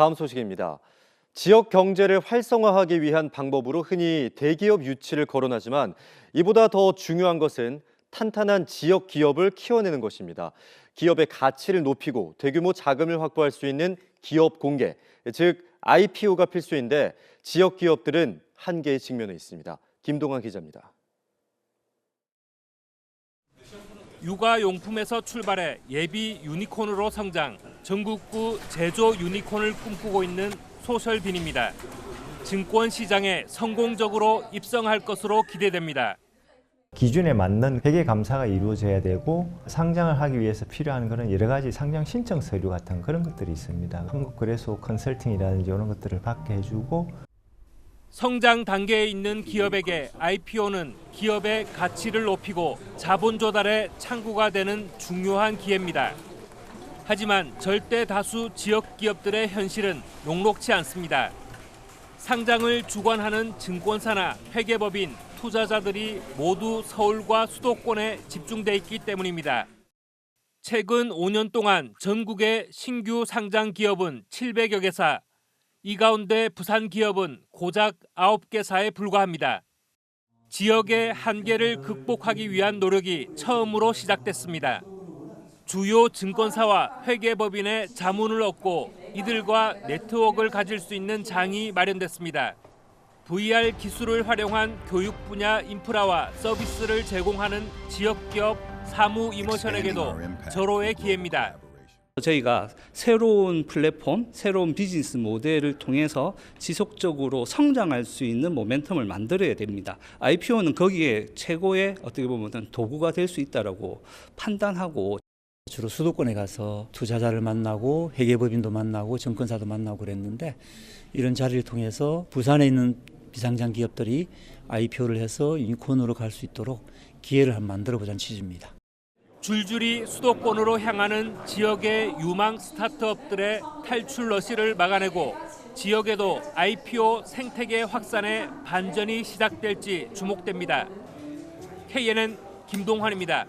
다음 소식입니다. 지역 경제를 활성화하기 위한 방법으로 흔히 대기업 유치를 거론하지만 이보다 더 중요한 것은 탄탄한 지역 기업을 키워내는 것입니다. 기업의 가치를 높이고 대규모 자금을 확보할 수 있는 기업 공개, 즉 IPO가 필수인데 지역 기업들은 한계에 직면해 있습니다. 김동환 기자입니다. 육아용품에서 출발해 예비 유니콘으로 성장, 전국구 제조 유니콘을 꿈꾸고 있는 소셜빈입니다. 증권 시장에 성공적으로 입성할 것으로 기대됩니다. 기준에 맞는 회계 감사가 이루어져야 되고 상장을 하기 위해서 필요한 그런 여러 가지 상장 신청 서류 같은 그런 것들이 있습니다. 한국거래소 컨설팅이라든지 이런 것들을 받게 해주고 성장 단계에 있는 기업에게 IPO는 기업의 가치를 높이고 자본 조달의 창구가 되는 중요한 기회입니다. 하지만 절대 다수 지역 기업들의 현실은 녹록치 않습니다. 상장을 주관하는 증권사나 회계법인, 투자자들이 모두 서울과 수도권에 집중돼 있기 때문입니다. 최근 5년 동안 전국의 신규 상장 기업은 700여 개사, 이 가운데 부산 기업은 고작 9개사에 불과합니다. 지역의 한계를 극복하기 위한 노력이 처음으로 시작됐습니다. 주요 증권사와 회계법인의 자문을 얻고 이들과 네트워크를 가질 수 있는 장이 마련됐습니다. VR 기술을 활용한 교육 분야 인프라와 서비스를 제공하는 지역 기업 사무 이모션에게도 절호의 기회입니다. 저희가 새로운 플랫폼, 새로운 비즈니스 모델을 통해서 지속적으로 성장할 수 있는 모멘텀을 만들어야 됩니다. IPO는 거기에 최고의 어떻게 보면 도구가 될 수 있다라고 판단하고 주로 수도권에 가서 투자자를 만나고 회계법인도 만나고 증권사도 만나고 그랬는데 이런 자리를 통해서 부산에 있는 비상장 기업들이 IPO를 해서 유니콘으로 갈 수 있도록 기회를 한번 만들어 보자는 취지입니다. 줄줄이 수도권으로 향하는 지역의 유망 스타트업들의 탈출 러시를 막아내고 지역에도 IPO 생태계 확산의 반전이 시작될지 주목됩니다. KNN 김동환입니다.